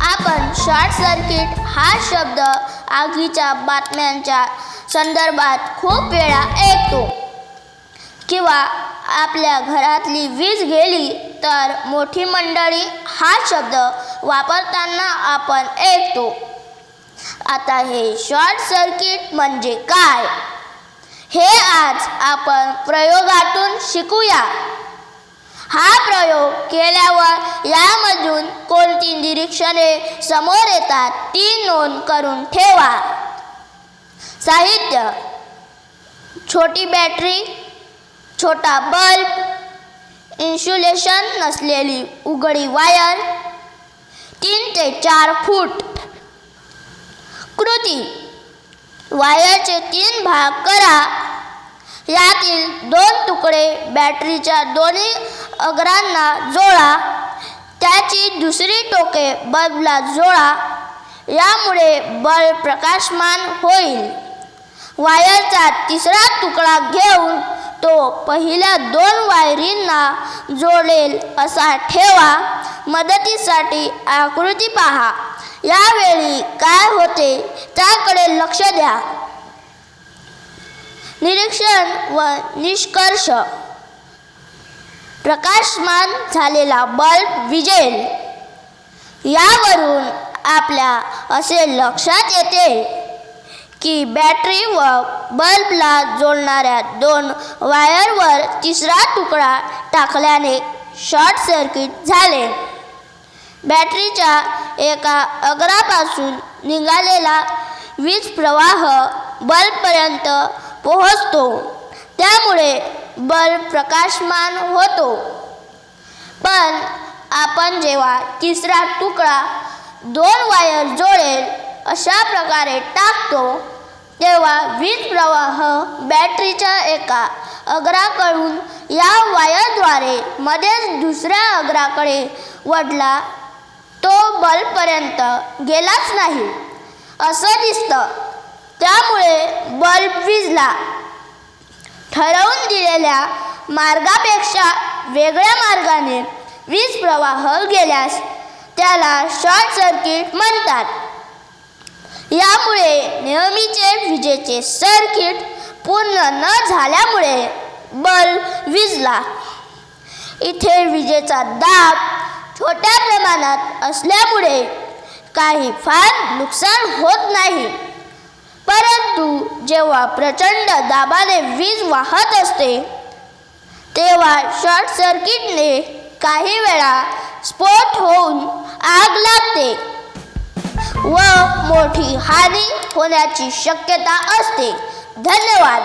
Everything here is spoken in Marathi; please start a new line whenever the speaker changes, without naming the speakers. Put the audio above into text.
आपण शॉर्ट सर्किट हा शब्द आगीच्या बातम्यांच्या संदर्भात खूप वेळा ऐकतो. किंवा आपल्या घरातली वीज गेली तर मोठी मंडळी हा शब्द वापरताना आपण ऐकतो. आता हे शॉर्ट सर्किट म्हणजे काय? हे आज आपण प्रयोगातून शिकूया. हा प्रयोग केल्यावर यामधून कोणती निरीक्षणे समोर येतात ती नोंद करून ठेवा. साहित्य. छोटी बॅटरी छोटा बल्ब इन्सुलेशन नसलेली उघडी वायर तीन ते चार फूट. कृती. वायरचे तीन भाग करा. यातील दोन तुकडे बॅटरीच्या दोन्ही अग्रांना जोडा. त्याची दुसरी टोके बल्बला जोडा. यामुळे बल्ब प्रकाशमान होईल. वायरचा तिसरा तुकडा घेऊन तो पहिल्या दोन वायरींना जोडेल असा ठेवा. मदतीसाठी आकृती पहा. यावेळी काय होते त्याकडे लक्ष द्या. निरीक्षण व निष्कर्ष. प्रकाशमान झालेला बल्ब विजेल. यावरून आपल्या असे लक्षात येते की बॅटरी व बल्बला जोडणाऱ्या दोन वायरवर तिसरा तुकडा टाकल्याने शॉर्ट सर्किट झाले. बॅटरीच्या एका अग्रापासून निघालेला वीज प्रवाह बल्बपर्यंत पोहोचतो. त्यामुळे बल्ब प्रकाशमान होतो. पण आपण जेव्हा तिसरा तुकडा दोन वायर जोडेल अशा प्रकारे टाकतो तेव्हा वीज प्रवाह बॅटरीच्या एका अग्राकडून या वायरद्वारे मध्येच दुसऱ्या अग्राकडे वडला तो बल्बपर्यंत गेलाच नाही. असं दिसतं. त्यामुळे बल्ब विजला. ठरवून दिलेल्या मार्गापेक्षा वेगळ्या मार्गाने वीज प्रवाह गेल्यास त्याला शॉर्ट सर्किट म्हणतात. यामुळे नेहमीचे विजेचे सर्किट पूर्ण न झाल्यामुळे बल्ब विजला. इथे विजेचा दाब छोट्या प्रमाणात असल्यामुळे काही फार नुकसान होत नाही. परंतु जेव्हा प्रचंड दाबाने वीज वाहत असते तेव्हा शॉर्ट सर्किटने काही वेळा स्फोट होऊन आग लागते व मोठी हानी होण्याची शक्यता असते. धन्यवाद.